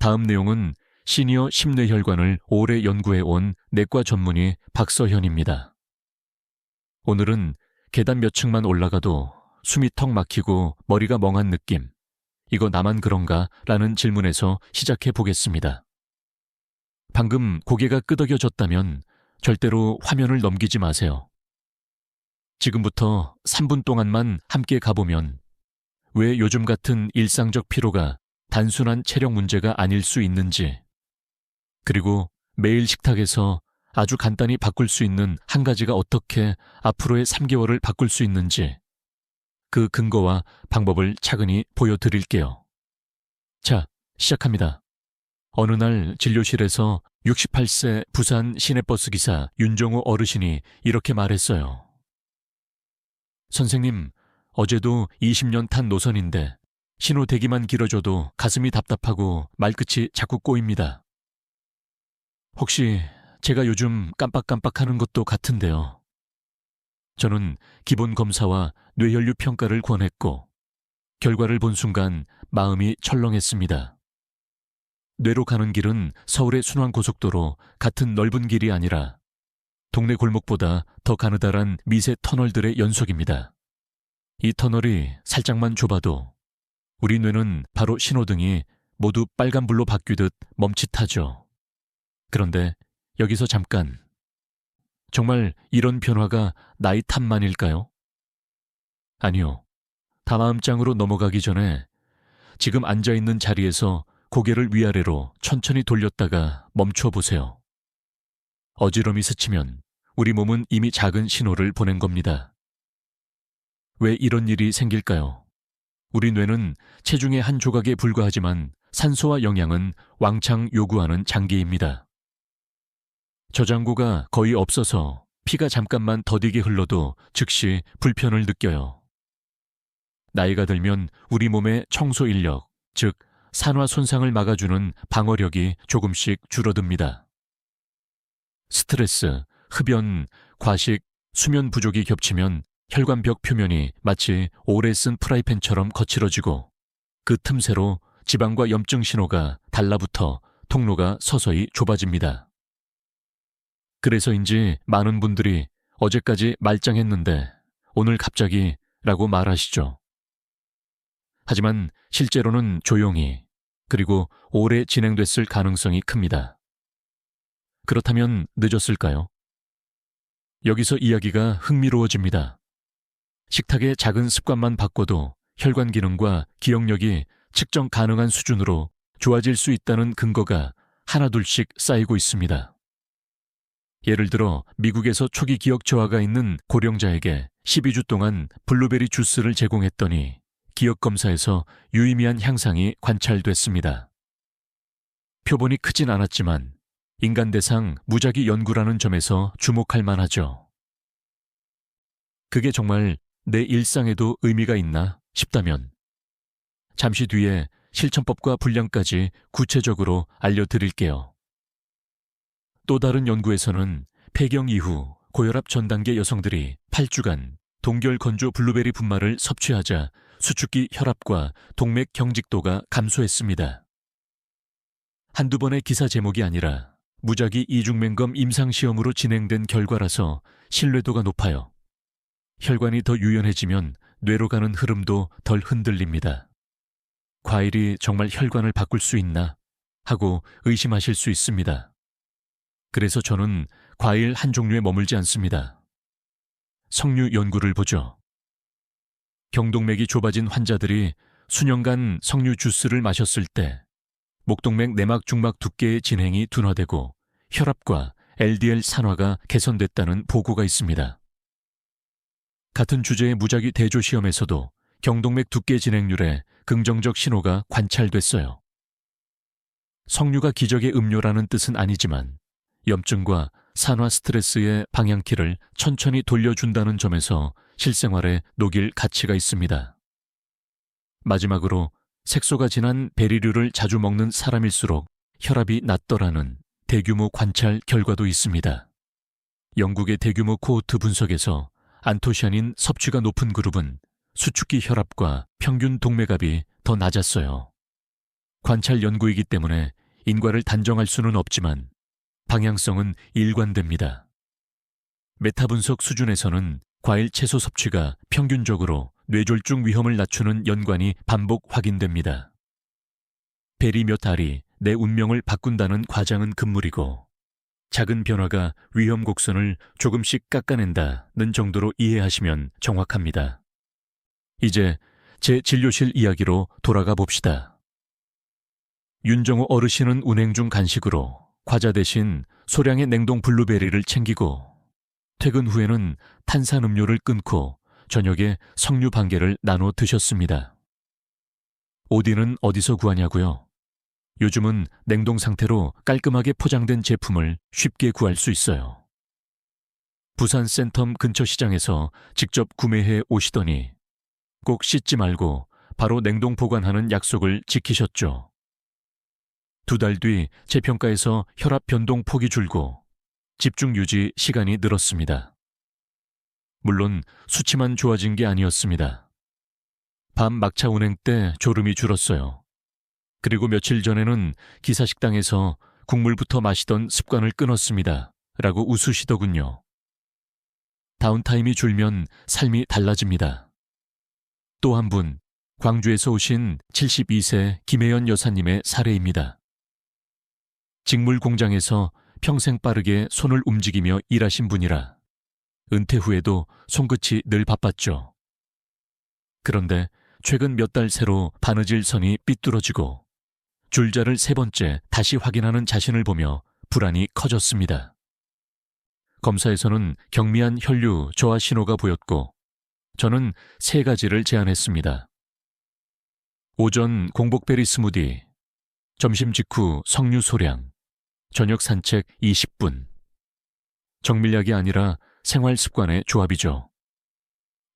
다음 내용은 시니어 심뇌혈관을 오래 연구해 온 내과 전문의 박서현입니다. 오늘은 계단 몇 층만 올라가도 숨이 턱 막히고 머리가 멍한 느낌. 이거 나만 그런가? 라는 질문에서 시작해 보겠습니다. 방금 고개가 끄덕여졌다면 절대로 화면을 넘기지 마세요. 지금부터 3분 동안만 함께 가보면 왜 요즘 같은 일상적 피로가 단순한 체력 문제가 아닐 수 있는지, 그리고 매일 식탁에서 아주 간단히 바꿀 수 있는 한 가지가 어떻게 앞으로의 3개월을 바꿀 수 있는지, 그 근거와 방법을 차근히 보여드릴게요. 자, 시작합니다. 어느 날 진료실에서 68세 부산 시내버스 기사 윤정호 어르신이 이렇게 말했어요. 선생님, 어제도 20년 탄 노선인데 신호 대기만 길어져도 가슴이 답답하고 말끝이 자꾸 꼬입니다. 혹시 제가 요즘 깜빡깜빡 하는 것도 같은데요. 저는 기본 검사와 뇌혈류 평가를 권했고 결과를 본 순간 마음이 철렁했습니다. 뇌로 가는 길은 서울의 순환고속도로 같은 넓은 길이 아니라 동네 골목보다 더 가느다란 미세 터널들의 연속입니다. 이 터널이 살짝만 좁아도 우리 뇌는 바로 신호등이 모두 빨간불로 바뀌듯 멈칫하죠. 그런데 여기서 잠깐. 정말 이런 변화가 나이 탓만일까요? 아니요. 다마음장으로 넘어가기 전에 지금 앉아 있는 자리에서 고개를 위아래로 천천히 돌렸다가 멈춰 보세요. 어지럼이 스치면 우리 몸은 이미 작은 신호를 보낸 겁니다. 왜 이런 일이 생길까요? 우리 뇌는 체중의 한 조각에 불과하지만 산소와 영양은 왕창 요구하는 장기입니다. 저장고가 거의 없어서 피가 잠깐만 더디게 흘러도 즉시 불편을 느껴요. 나이가 들면 우리 몸의 청소 인력, 즉 산화 손상을 막아주는 방어력이 조금씩 줄어듭니다. 스트레스, 흡연, 과식, 수면 부족이 겹치면 혈관벽 표면이 마치 오래 쓴 프라이팬처럼 거칠어지고 그 틈새로 지방과 염증 신호가 달라붙어 통로가 서서히 좁아집니다. 그래서인지 많은 분들이 어제까지 말짱했는데 오늘 갑자기 라고 말하시죠. 하지만 실제로는 조용히 그리고 오래 진행됐을 가능성이 큽니다. 그렇다면 늦었을까요? 여기서 이야기가 흥미로워집니다. 식탁의 작은 습관만 바꿔도 혈관 기능과 기억력이 측정 가능한 수준으로 좋아질 수 있다는 근거가 하나둘씩 쌓이고 있습니다. 예를 들어 미국에서 초기 기억 저하가 있는 고령자에게 12주 동안 블루베리 주스를 제공했더니 기억 검사에서 유의미한 향상이 관찰됐습니다. 표본이 크진 않았지만 인간 대상 무작위 연구라는 점에서 주목할 만하죠. 그게 정말 내 일상에도 의미가 있나 싶다면 잠시 뒤에 실천법과 분량까지 구체적으로 알려드릴게요. 또 다른 연구에서는 폐경 이후 고혈압 전 단계 여성들이 8주간 동결 건조 블루베리 분말을 섭취하자 수축기 혈압과 동맥 경직도가 감소했습니다. 한두 번의 기사 제목이 아니라 무작위 이중맹검 임상시험으로 진행된 결과라서 신뢰도가 높아요. 혈관이 더 유연해지면 뇌로 가는 흐름도 덜 흔들립니다. 과일이 정말 혈관을 바꿀 수 있나 하고 의심하실 수 있습니다. 그래서 저는 과일 한 종류에 머물지 않습니다. 석류 연구를 보죠. 경동맥이 좁아진 환자들이 수년간 석류 주스를 마셨을 때 목동맥 내막 중막 두께의 진행이 둔화되고 혈압과 LDL 산화가 개선됐다는 보고가 있습니다. 같은 주제의 무작위 대조 시험에서도 경동맥 두께 진행률에 긍정적 신호가 관찰됐어요. 석류가 기적의 음료라는 뜻은 아니지만 염증과 산화 스트레스의 방향키를 천천히 돌려준다는 점에서 실생활에 녹일 가치가 있습니다. 마지막으로 색소가 진한 베리류를 자주 먹는 사람일수록 혈압이 낮더라는 대규모 관찰 결과도 있습니다. 영국의 대규모 코호트 분석에서 안토시아닌 섭취가 높은 그룹은 수축기 혈압과 평균 동맥압이 더 낮았어요. 관찰 연구이기 때문에 인과를 단정할 수는 없지만 방향성은 일관됩니다. 메타 분석 수준에서는 과일 채소 섭취가 평균적으로 뇌졸중 위험을 낮추는 연관이 반복 확인됩니다. 베리 몇 알이 내 운명을 바꾼다는 과장은 금물이고 작은 변화가 위험 곡선을 조금씩 깎아낸다는 정도로 이해하시면 정확합니다. 이제 제 진료실 이야기로 돌아가 봅시다. 윤정호 어르신은 운행 중 간식으로 과자 대신 소량의 냉동 블루베리를 챙기고 퇴근 후에는 탄산음료를 끊고 저녁에 석류 반개를 나눠 드셨습니다. 오디는 어디서 구하냐고요? 요즘은 냉동 상태로 깔끔하게 포장된 제품을 쉽게 구할 수 있어요. 부산 센텀 근처 시장에서 직접 구매해 오시더니 꼭 씻지 말고 바로 냉동 보관하는 약속을 지키셨죠. 두 달 뒤 재평가에서 혈압 변동 폭이 줄고 집중 유지 시간이 늘었습니다. 물론 수치만 좋아진 게 아니었습니다. 밤 막차 운행 때 졸음이 줄었어요. 그리고 며칠 전에는 기사식당에서 국물부터 마시던 습관을 끊었습니다. 라고 웃으시더군요. 다운타임이 줄면 삶이 달라집니다. 또 한 분, 광주에서 오신 72세 김혜연 여사님의 사례입니다. 직물 공장에서 평생 빠르게 손을 움직이며 일하신 분이라 은퇴 후에도 손끝이 늘 바빴죠. 그런데 최근 몇 달 새로 바느질 선이 삐뚤어지고 줄자를 세 번째 다시 확인하는 자신을 보며 불안이 커졌습니다. 검사에서는 경미한 혈류 저하 신호가 보였고 저는 세 가지를 제안했습니다. 오전 공복베리 스무디, 점심 직후 석류 소량, 저녁 산책 20분. 정밀약이 아니라 생활 습관의 조합이죠.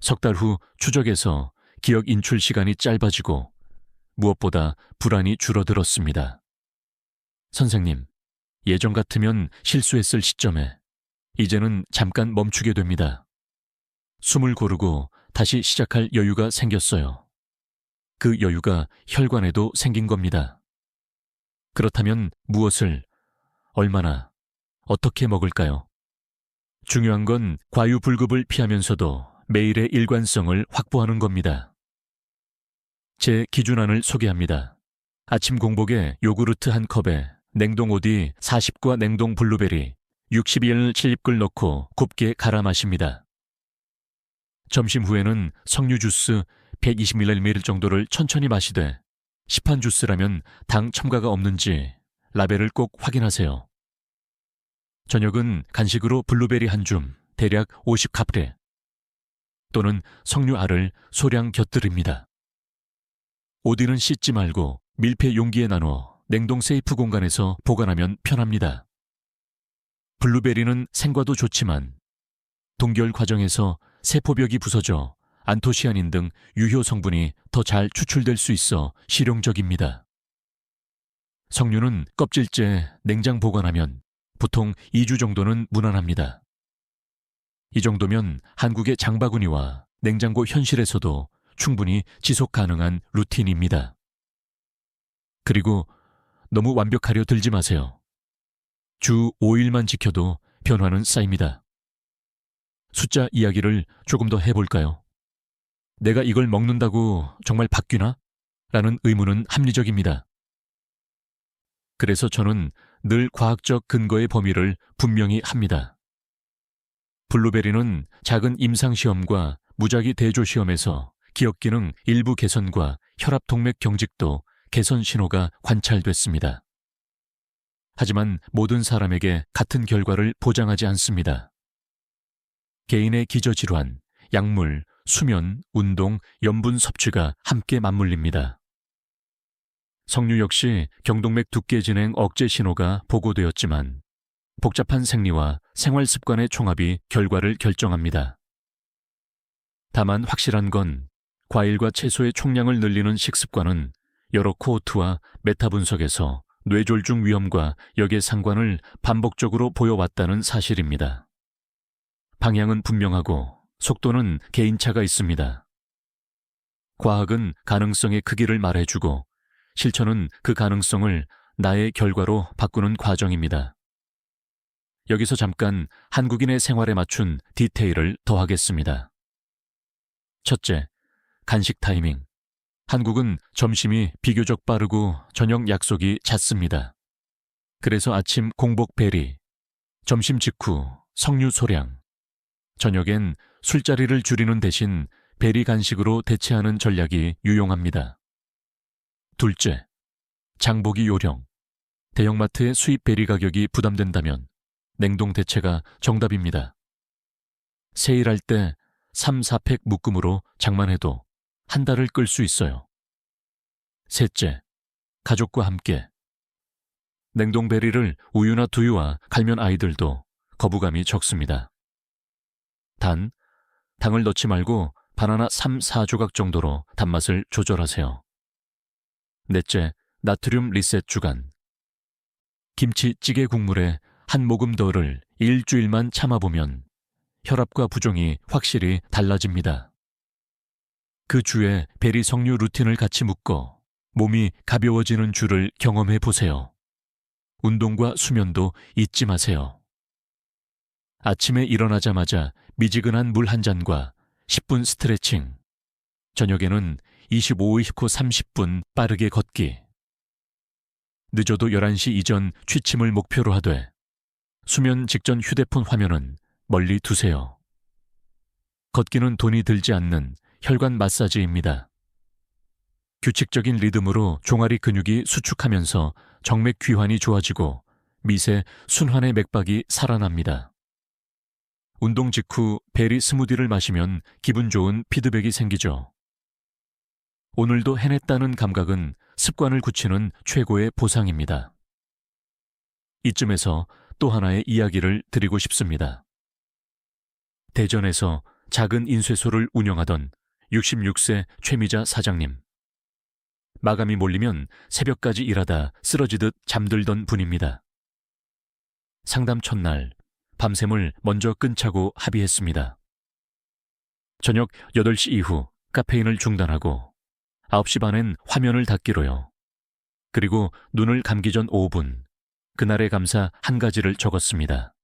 석 달 후 추적에서 기억 인출 시간이 짧아지고 무엇보다 불안이 줄어들었습니다. 선생님, 예전 같으면 실수했을 시점에 이제는 잠깐 멈추게 됩니다. 숨을 고르고 다시 시작할 여유가 생겼어요. 그 여유가 혈관에도 생긴 겁니다. 그렇다면 무엇을, 얼마나, 어떻게 먹을까요? 중요한 건 과유불급을 피하면서도 매일의 일관성을 확보하는 겁니다. 제 기준안을 소개합니다. 아침 공복에 요구르트 한 컵에 냉동 오디 40과 냉동 블루베리 62일 칠립글 넣고 곱게 갈아 마십니다. 점심 후에는 석류 주스 120ml 정도를 천천히 마시되 시판 주스라면 당 첨가가 없는지 라벨을 꼭 확인하세요. 저녁은 간식으로 블루베리 한 줌, 대략 50카프레 또는 석류알을 소량 곁들입니다. 오디는 씻지 말고 밀폐 용기에 나눠 냉동 세이프 공간에서 보관하면 편합니다. 블루베리는 생과도 좋지만 동결 과정에서 세포벽이 부서져 안토시아닌 등 유효 성분이 더 잘 추출될 수 있어 실용적입니다. 석류는 껍질째 냉장 보관하면 보통 2주 정도는 무난합니다. 이 정도면 한국의 장바구니와 냉장고 현실에서도 충분히 지속 가능한 루틴입니다. 그리고 너무 완벽하려 들지 마세요. 주 5일만 지켜도 변화는 쌓입니다. 숫자 이야기를 조금 더 해볼까요? 내가 이걸 먹는다고 정말 바뀌나? 라는 의문은 합리적입니다. 그래서 저는 늘 과학적 근거의 범위를 분명히 합니다. 블루베리는 작은 임상시험과 무작위 대조시험에서 기억 기능 일부 개선과 혈압 동맥 경직도 개선 신호가 관찰됐습니다. 하지만 모든 사람에게 같은 결과를 보장하지 않습니다. 개인의 기저질환, 약물, 수면, 운동, 염분 섭취가 함께 맞물립니다. 석류 역시 경동맥 두께 진행 억제 신호가 보고되었지만 복잡한 생리와 생활 습관의 총합이 결과를 결정합니다. 다만 확실한 건 과일과 채소의 총량을 늘리는 식습관은 여러 코호트와 메타 분석에서 뇌졸중 위험과 역의 상관을 반복적으로 보여왔다는 사실입니다. 방향은 분명하고 속도는 개인차가 있습니다. 과학은 가능성의 크기를 말해주고 실천은 그 가능성을 나의 결과로 바꾸는 과정입니다. 여기서 잠깐 한국인의 생활에 맞춘 디테일을 더하겠습니다. 첫째, 간식 타이밍. 한국은 점심이 비교적 빠르고 저녁 약속이 잦습니다. 그래서 아침 공복 베리, 점심 직후 석류 소량, 저녁엔 술자리를 줄이는 대신 베리 간식으로 대체하는 전략이 유용합니다. 둘째, 장보기 요령. 대형마트의 수입 베리 가격이 부담된다면 냉동 대체가 정답입니다. 세일할 때 3, 4팩 묶음으로 장만해도 한 달을 끌 수 있어요. 셋째, 가족과 함께. 냉동 베리를 우유나 두유와 갈면 아이들도 거부감이 적습니다. 단, 당을 넣지 말고 바나나 3, 4조각 정도로 단맛을 조절하세요. 넷째, 나트륨 리셋 주간. 김치찌개 국물에 한 모금 더를 일주일만 참아보면 혈압과 부종이 확실히 달라집니다. 그 주에 베리 석류 루틴을 같이 묶어 몸이 가벼워지는 주를 경험해 보세요. 운동과 수면도 잊지 마세요. 아침에 일어나자마자 미지근한 물 한 잔과 10분 스트레칭. 저녁에는 25후 30분 빠르게 걷기. 늦어도 11시 이전 취침을 목표로 하되 수면 직전 휴대폰 화면은 멀리 두세요. 걷기는 돈이 들지 않는 혈관 마사지입니다. 규칙적인 리듬으로 종아리 근육이 수축하면서 정맥 귀환이 좋아지고 미세 순환의 맥박이 살아납니다. 운동 직후 베리 스무디를 마시면 기분 좋은 피드백이 생기죠. 오늘도 해냈다는 감각은 습관을 굳히는 최고의 보상입니다. 이쯤에서 또 하나의 이야기를 드리고 싶습니다. 대전에서 작은 인쇄소를 운영하던 66세 최미자 사장님. 마감이 몰리면 새벽까지 일하다 쓰러지듯 잠들던 분입니다. 상담 첫날 밤샘을 먼저 끊자고 합의했습니다. 저녁 8시 이후 카페인을 중단하고 9시 반엔 화면을 닫기로요. 그리고 눈을 감기 전 5분 그날의 감사 한 가지를 적었습니다.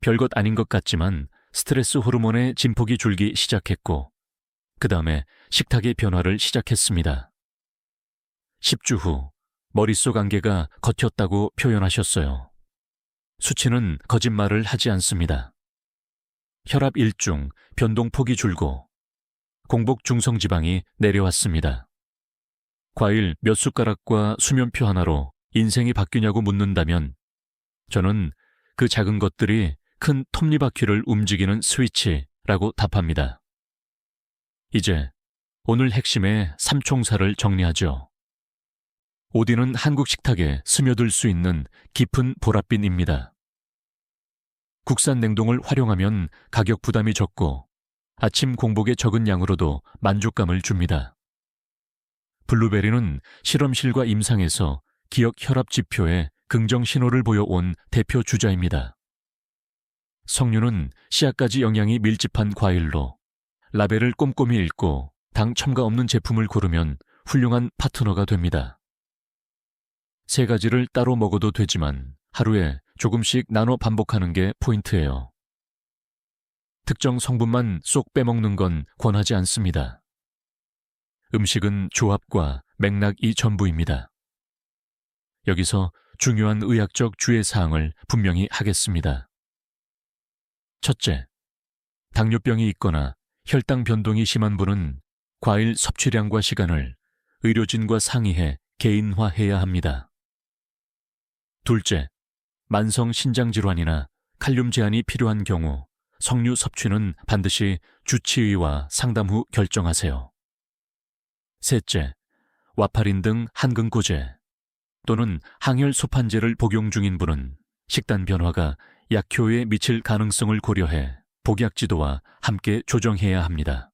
별것 아닌 것 같지만 스트레스 호르몬의 진폭이 줄기 시작했고 그 다음에 식탁의 변화를 시작했습니다. 10주 후 머릿속 안개가 겉였다고 표현하셨어요. 수치는 거짓말을 하지 않습니다. 혈압 1중, 변동폭이 줄고 공복 중성 지방이 내려왔습니다. 과일 몇 숟가락과 수면표 하나로 인생이 바뀌냐고 묻는다면 저는 그 작은 것들이 큰 톱니바퀴를 움직이는 스위치라고 답합니다. 이제 오늘 핵심의 삼총사를 정리하죠. 오디는 한국 식탁에 스며들 수 있는 깊은 보랏빛입니다. 국산 냉동을 활용하면 가격 부담이 적고 아침 공복에 적은 양으로도 만족감을 줍니다. 블루베리는 실험실과 임상에서 기억 혈압 지표에 긍정 신호를 보여온 대표 주자입니다. 석류는 씨앗까지 영양이 밀집한 과일로 라벨을 꼼꼼히 읽고 당 첨가 없는 제품을 고르면 훌륭한 파트너가 됩니다. 세 가지를 따로 먹어도 되지만 하루에 조금씩 나눠 반복하는 게 포인트예요. 특정 성분만 쏙 빼먹는 건 권하지 않습니다. 음식은 조합과 맥락이 전부입니다. 여기서 중요한 의학적 주의 사항을 분명히 하겠습니다. 첫째, 당뇨병이 있거나 혈당 변동이 심한 분은 과일 섭취량과 시간을 의료진과 상의해 개인화해야 합니다. 둘째, 만성 신장질환이나 칼륨 제한이 필요한 경우 석류 섭취는 반드시 주치의와 상담 후 결정하세요. 셋째, 와파린 등 한근고제 또는 항혈 소판제를 복용 중인 분은 식단 변화가 약효에 미칠 가능성을 고려해 복약 지도와 함께 조정해야 합니다.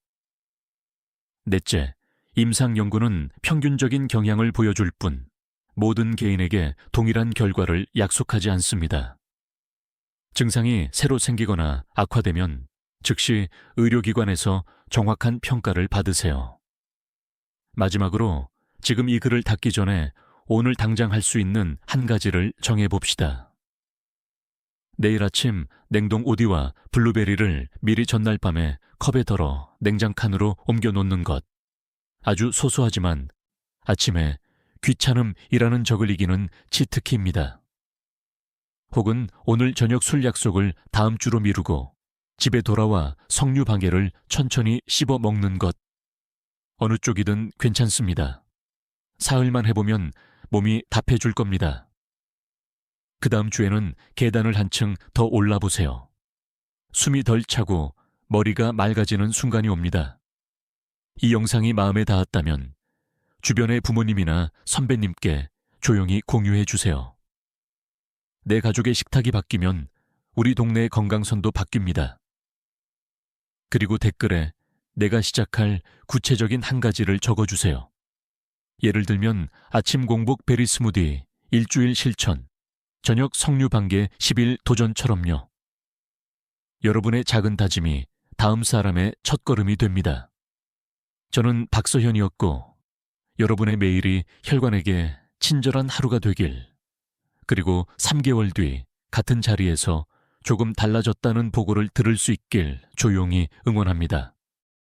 넷째, 임상 연구는 평균적인 경향을 보여줄 뿐 모든 개인에게 동일한 결과를 약속하지 않습니다. 증상이 새로 생기거나 악화되면 즉시 의료기관에서 정확한 평가를 받으세요. 마지막으로 지금 이 글을 닫기 전에 오늘 당장 할 수 있는 한 가지를 정해 봅시다. 내일 아침 냉동 오디와 블루베리를 미리 전날 밤에 컵에 덜어 냉장 칸으로 옮겨 놓는 것. 아주 소소하지만 아침에 귀찮음이라는 적을 이기는 치트키입니다. 혹은 오늘 저녁 술 약속을 다음 주로 미루고 집에 돌아와 석류 방개를 천천히 씹어 먹는 것. 어느 쪽이든 괜찮습니다. 사흘만 해보면 몸이 답해줄 겁니다. 그 다음 주에는 계단을 한층 더 올라보세요. 숨이 덜 차고 머리가 맑아지는 순간이 옵니다. 이 영상이 마음에 닿았다면 주변의 부모님이나 선배님께 조용히 공유해 주세요. 내 가족의 식탁이 바뀌면 우리 동네의 건강선도 바뀝니다. 그리고 댓글에 내가 시작할 구체적인 한 가지를 적어주세요. 예를 들면 아침 공복 베리 스무디, 일주일 실천, 저녁 석류 반개 10일 도전처럼요. 여러분의 작은 다짐이 다음 사람의 첫걸음이 됩니다. 저는 박서현이었고 여러분의 메일이 혈관에게 친절한 하루가 되길 그리고 3개월 뒤 같은 자리에서 조금 달라졌다는 보고를 들을 수 있길 조용히 응원합니다.